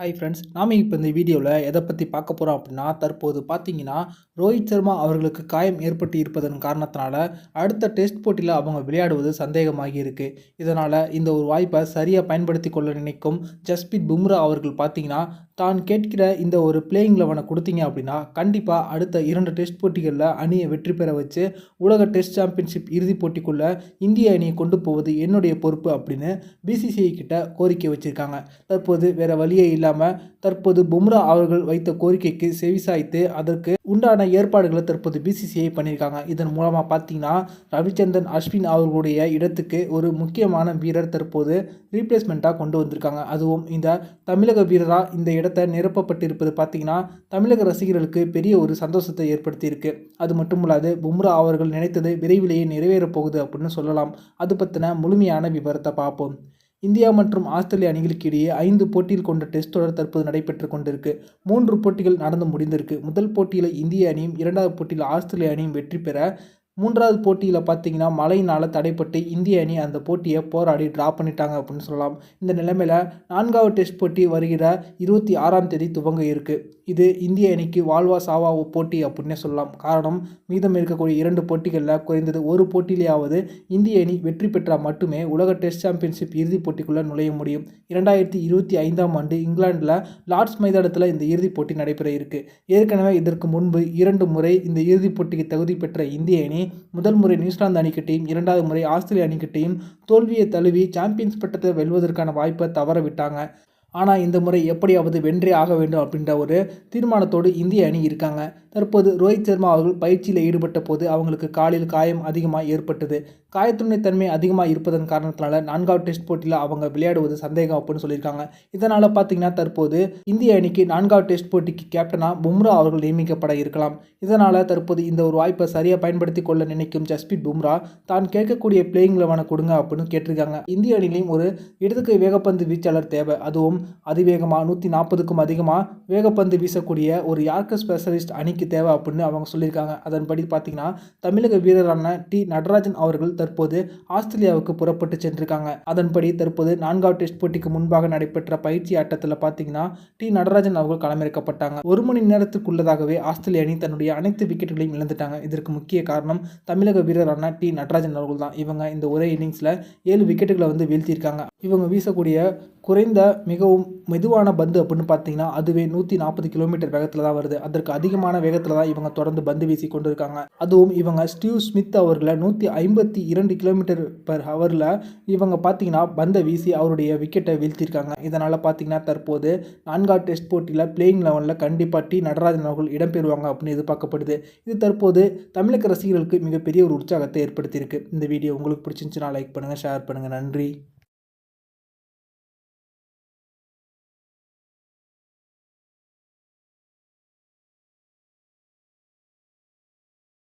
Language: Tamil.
ஹாய் ஃப்ரெண்ட்ஸ் நாம் இப்போ இந்த வீடியோவில் எதை பற்றி பார்க்க போகிறோம் அப்படின்னா தற்போது பார்த்தீங்கன்னா ரோஹித் சர்மா அவர்களுக்கு காயம் ஏற்பட்டு இருப்பதன் காரணத்தினால அடுத்த டெஸ்ட் போட்டியில் அவங்க விளையாடுவது சந்தேகமாகி இருக்குது இதனால் இந்த ஒரு வாய்ப்பை சரியாக பயன்படுத்தி கொள்ள நினைக்கும் ஜஸ்பித் பும்ரா அவர்கள் பார்த்தீங்கன்னா தான் கேட்கிற இந்த ஒரு பிளேயிங் லெவனை கொடுத்தீங்க அப்படின்னா கண்டிப்பாக அடுத்த இரண்டு டெஸ்ட் போட்டிகளில் அணியை வெற்றி பெற வச்சு உலக டெஸ்ட் சாம்பியன்ஷிப் இறுதிப் போட்டிக்குள்ளே இந்திய அணியை கொண்டு போவது என்னுடைய பொறுப்பு அப்படின்னு பிசிசிஐ கிட்ட கோரிக்கை வச்சுருக்காங்க. தற்போது வேறு வழியே இல்லாமல் தற்போது பும்ரா அவர்கள் வைத்த கோரிக்கைக்கு செவிசாய்த்து அதற்கு உண்டான ஏற்பாடுகளை தற்போது பிசிசிஐ பண்ணியிருக்காங்க. இதன் மூலமாக பார்த்தீங்கன்னா ரவிச்சந்திரன் அஸ்வின் அவர்களுடைய இடத்துக்கு ஒரு முக்கியமான வீரர் தற்போது ரீப்ளேஸ்மெண்ட்டாக கொண்டு வந்திருக்காங்க. அதுவும் இந்த தமிழக வீரராக இந்த இடத்தை நிரப்பப்பட்டிருப்பது பார்த்தீங்கன்னா தமிழக ரசிகர்களுக்கு பெரிய ஒரு சந்தோஷத்தை ஏற்படுத்தியிருக்கு. அது மட்டும் இல்லாது பும்ரா அவர்கள் நினைத்தது விரைவிலேயே நிறைவேறப் போகுது அப்படின்னு சொல்லலாம். அது பற்றின முழுமையான விவரத்தை பார்ப்போம். இந்தியா மற்றும் ஆஸ்திரேலிய அணிகளுக்கு இடையே ஐந்து போட்டியில் கொண்ட டெஸ்ட் தொடர் தற்போது நடைபெற்று கொண்டிருக்கு. மூன்று போட்டிகள் நடந்து முடிந்திருக்கு. முதல் போட்டியில் இந்திய அணியும் இரண்டாவது போட்டியில் ஆஸ்திரேலிய அணியும் வெற்றி பெற மூன்றாவது போட்டியில் பார்த்தீங்கன்னா மழையினால் தடைப்பட்டு இந்திய அணி அந்த போட்டியை போராடி ட்ரா பண்ணிட்டாங்க அப்படின்னு சொல்லலாம். இந்த நிலைமையில் நான்காவது டெஸ்ட் போட்டி வருகிற இருபத்தி ஆறாம் தேதி துவங்க இருக்குது இது இந்திய அணிக்கு வாழ்வா சாவா போட்டி அப்படின்னே சொல்லலாம். காரணம் மீதம் இருக்கக்கூடிய இரண்டு போட்டிகளில் குறைந்தது ஒரு போட்டியிலேயாவது இந்திய அணி வெற்றி பெற்றால் மட்டுமே உலக டெஸ்ட் சாம்பியன்ஷிப் இறுதிப் போட்டிக்குள்ளே நுழைய முடியும். இரண்டாயிரத்தி இருபத்தி ஐந்தாம் ஆண்டு இங்கிலாந்தில் லார்ட்ஸ் மைதானத்தில் இந்த இறுதிப் போட்டி நடைபெற இருக்குது ஏற்கனவே இதற்கு முன்பு இரண்டு முறை இந்த இறுதிப் போட்டிக்கு தகுதி பெற்ற இந்திய அணி முதல் முறை நியூசிலாந்து அணிக்கிட்டையும் இரண்டாவது முறை ஆஸ்திரேலிய அணிக்கிட்டையும் தோல்வியை தழுவி சாம்பியன்ஸ் பட்டத்தை வெல்வதற்கான வாய்ப்பை தவற விட்டாங்க ஆனால் இந்த முறை எப்படியாவது வென்றே ஆக வேண்டும் அப்படின்ற ஒரு தீர்மானத்தோடு இந்திய அணி இருக்காங்க. தற்போது ரோஹித் சர்மா அவர்கள் பயிற்சியில் ஈடுபட்ட போது அவங்களுக்கு காலில் காயம் அதிகமாக ஏற்பட்டது. காயத்துணை தன்மை அதிகமாக இருப்பதன் காரணத்தினால நான்காவது டெஸ்ட் போட்டியில் அவங்க விளையாடுவது சந்தேகம் அப்படின்னு சொல்லியிருக்காங்க. இதனால் பார்த்தீங்கன்னா தற்போது இந்திய அணிக்கு நான்காவது டெஸ்ட் போட்டிக்கு கேப்டனாக பும்ரா அவர்கள் நியமிக்கப்பட இருக்கலாம். இதனால் தற்போது இந்த ஒரு வாய்ப்பை சரியாக பயன்படுத்தி கொள்ள நினைக்கும் ஜஸ்பித் பும்ரா தான் கேட்கக்கூடிய பிளேயிங் லெவனை கொடுங்க அப்படின்னு கேட்டிருக்காங்க. இந்திய அணிலையும் ஒரு இடதுக்கு வேகப்பந்து வீச்சாளர் தேவை. அதுவும் அதிவேகமாக நூற்றி நாற்பதுக்கும் அதிகமாக வேகப்பந்து வீசக்கூடிய ஒரு யார்க்கர் ஸ்பெஷலிஸ்ட் அணிக்கு தேவை அப்படின்னு அவங்க சொல்லியிருக்காங்க. அதன்படி பார்த்தீங்கன்னா தமிழக வீரரான டி. நடராஜன் அவர்கள் தற்போது ஆஸ்திரேலியாவுக்கு புறப்பட்டு சென்றிருக்காங்க. அதன்படி தற்போது நான்காவது டெஸ்ட் போட்டிக்கு முன்பாக நடைபெற்ற பயிற்சி ஆட்டத்தில் பார்த்தீங்கன்னா டி. நடராஜன் அவர்கள் களமிறக்கப்பட்டாங்க. ஒரு மணி நேரத்துக்குள்ளதாகவே ஆஸ்திரேலிய அணி தன்னுடைய அனைத்து விக்கெட்டுகளையும் இழந்துட்டாங்க. இதற்கு முக்கிய காரணம் தமிழக வீரரான டி. நடராஜன் அவர்கள் தான் இவங்க இந்த ஒரே இன்னிங்ஸில் ஏழு விக்கெட்டுகளை வந்து வீழ்த்தியிருக்காங்க. இவங்க வீசக்கூடிய குறைந்த மிகவும் மெதுவான பந்து அப்படின்னு பார்த்தீங்கன்னா அதுவே நூற்றி நாற்பது கிலோமீட்டர் வேகத்தில் தான் வருது. அதற்கு அதிகமான வேகத்தில் தான் இவங்க தொடர்ந்து பந்து வீசி கொண்டு இருக்காங்க அதுவும் இவங்க ஸ்டீவ் ஸ்மித் அவர்களை நூற்றி ஐம்பத்தி இரண்டு கிலோமீட்டர் பர் ஹவரில் இவங்க பார்த்தீங்கன்னா பந்தை வீசி அவருடைய விக்கெட்டை வீழ்த்தியிருக்காங்க இதனால் பார்த்தீங்கன்னா தற்போது நான்காவது டெஸ்ட் போட்டியில் பிளேயிங் லெவனில் கண்டிப்பாக டி. நடராஜன் அவர்கள் இடம்பெறுவாங்க அப்படின்னு எதிர்பார்க்கப்படுது. இது தற்போது தமிழக ரசிகர்களுக்கு மிகப்பெரிய ஒரு உற்சாகத்தை ஏற்படுத்தியிருக்கு. இந்த வீடியோ உங்களுக்கு பிடிச்சிருந்துச்சுன்னா லைக் பண்ணுங்கள் ஷேர் பண்ணுங்கள் நன்றி.